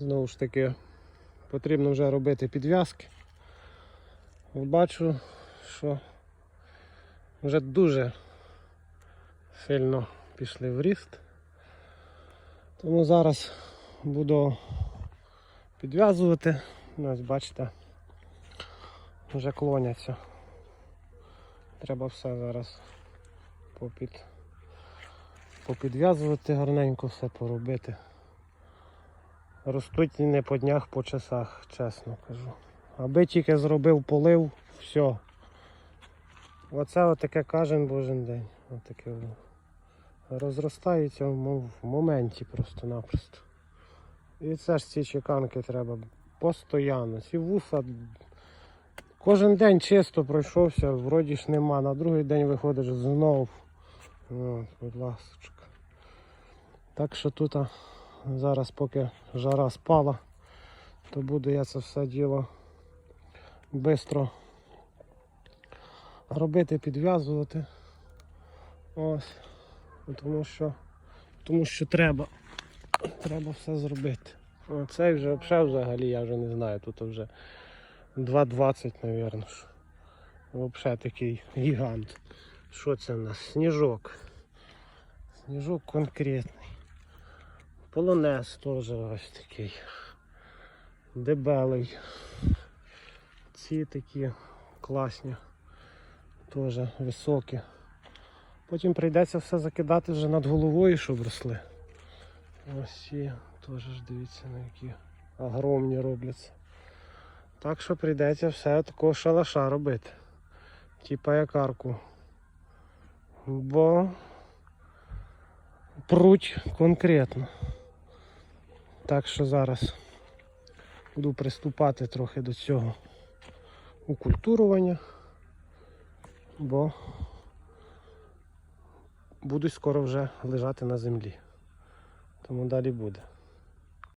Знову ж таки, потрібно вже робити підв'язки. Бачу, що вже дуже сильно пішли в ріст. Тому зараз буду підв'язувати. Ось бачите, вже клоняться. Треба все зараз попід, попідв'язувати гарненько, все поробити. Ростуть не по днях, по часах, чесно кажу. Аби тільки зробив полив, все. Оце отаке кожен божий день. Отаке воно. Розростається в моменті просто-напросто. І це ж ці чеканки треба постійно. Ці вуса. Кожен день чисто пройшовся, вроді ж нема. На другий день виходиш знов. От, будь ласочка. Так що тут зараз, поки жара спала, то буду я це все діло швидко робити, підв'язувати. Ось. Ну, Тому що, тому що треба. Треба все зробити. Оцей вже взагалі, я вже не знаю, тут вже 2,20, мабуть. Взагалі такий гігант. Що це в нас? Сніжок. Сніжок конкретний. Полонез теж ось такий. Дебелий. Ці такі класні. Теж високі. Потім прийдеться все закидати вже над головою, щоб росли. Ось ці теж дивіться, на які огромні робляться. Так що прийдеться все такого шалаша робити. Типа як арку. Бо пруть конкретно. Так що зараз буду приступати трохи до цього укультурування, бо будуть скоро вже лежати на землі. Тому далі буде.